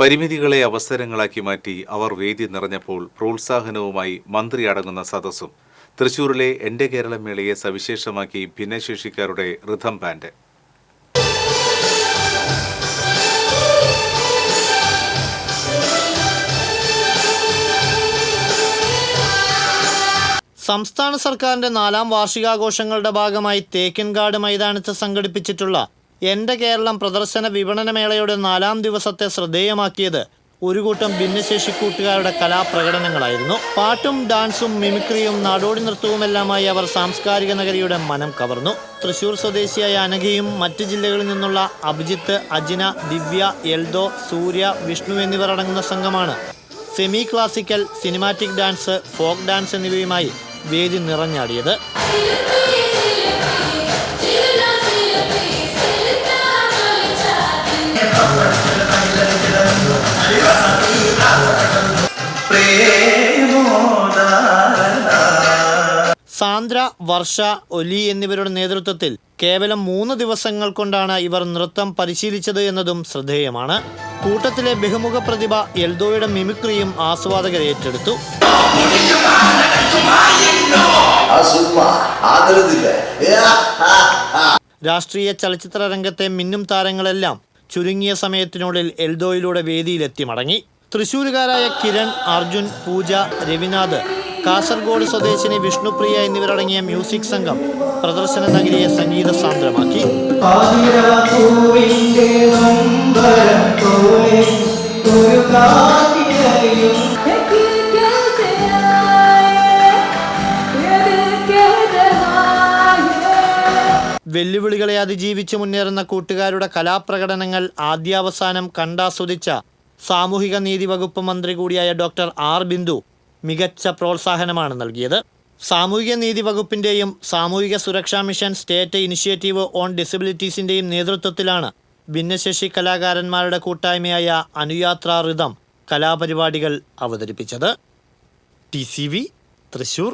പരിമിതികളെ അവസരങ്ങളാക്കി മാറ്റി അവർ വേദി നിറഞ്ഞപ്പോൾ പ്രോത്സാഹനവുമായി മന്ത്രി അടങ്ങുന്ന സദസ്സും തൃശൂരിലെ എന്റെ കേരളം മേളയെ സവിശേഷമാക്കി ഭിന്നശേഷിക്കാരുടെ റിഥം ബാൻഡ് സംസ്ഥാന സർക്കാരിന്റെ നാലാം വാർഷികാഘോഷങ്ങളുടെ ഭാഗമായി തേക്കിൻകാട് മൈതാനത്ത് സംഘടിപ്പിച്ചിട്ടുള്ള എന്റെ കേരളം പ്രദർശന വിപണന മേളയുടെ നാലാം ദിവസത്തെ ശ്രദ്ധേയമാക്കിയത് ഒരു കൂട്ടം ഭിന്നശേഷി കൂട്ടുകാരുടെ കലാപ്രകടനങ്ങളായിരുന്നു. പാട്ടും ഡാൻസും മിമിക്രിയും നാടോടി നൃത്തവുമെല്ലാമായി അവർ സാംസ്കാരിക നഗരിയുടെ മനം കവർന്നു. തൃശൂർ സ്വദേശിയായ അനഘയും മറ്റ് ജില്ലകളിൽ നിന്നുള്ള അഭിജിത്ത് അജിന ദിവ്യ എൽദോ സൂര്യ വിഷ്ണു എന്നിവർ അടങ്ങുന്ന സംഘമാണ്. Semi classical cinematic dance folk dance എന്നിവയുമായി വേദി നിറഞ്ഞാടിയത്. സാന്ദ്ര വർഷ ഒലി എന്നിവരുടെ നേതൃത്വത്തിൽ കേവലം മൂന്ന് ദിവസങ്ങൾ കൊണ്ടാണ് ഇവർ നൃത്തം പരിശീലിച്ചത് എന്നതും ശ്രദ്ധേയമാണ്. കൂട്ടത്തിലെ ബഹുമുഖ പ്രതിഭ എൽദോയുടെ മിമിക്രിയും ആസ്വാദകർ ഏറ്റെടുത്തു. രാഷ്ട്രീയ ചലച്ചിത്ര രംഗത്തെ മിന്നും താരങ്ങളെല്ലാം ചുരുങ്ങിയ സമയത്തിനുള്ളിൽ എൽദോയിലൂടെ വേദിയിലെത്തി മടങ്ങി. തൃശൂരുകാരായ കിരൺ അർജുൻ പൂജ രവിനാഥ് കാസർഗോഡ് സ്വദേശിനി വിഷ്ണുപ്രിയ എന്നിവരടങ്ങിയ മ്യൂസിക് സംഘം പ്രദർശന നഗരിയെ സംഗീത സാന്ദ്രമാക്കി. വെല്ലുവിളികളെ അതിജീവിച്ച് മുന്നേറുന്ന കൂട്ടുകാരുടെ കലാപ്രകടനങ്ങൾ ആദ്യാവസാനം കണ്ടാസ്വദിച്ച സാമൂഹിക നീതി വകുപ്പ് മന്ത്രി കൂടിയായ ഡോക്ടർ ആർ ബിന്ദു മികച്ച പ്രോത്സാഹനമാണ് നൽകിയത്. സാമൂഹിക നീതി വകുപ്പിന്റെയും സാമൂഹിക സുരക്ഷാ മിഷൻ സ്റ്റേറ്റ് ഇനിഷ്യേറ്റീവ് ഓൺ ഡിസബിലിറ്റീസിന്റെയും നേതൃത്വത്തിലാണ് ഭിന്നശേഷി കലാകാരന്മാരുടെ കൂട്ടായ്മയായ അനുയാത്ര റിതം കലാപരിപാടികൾ അവതരിപ്പിച്ചത്. T C V Thrissur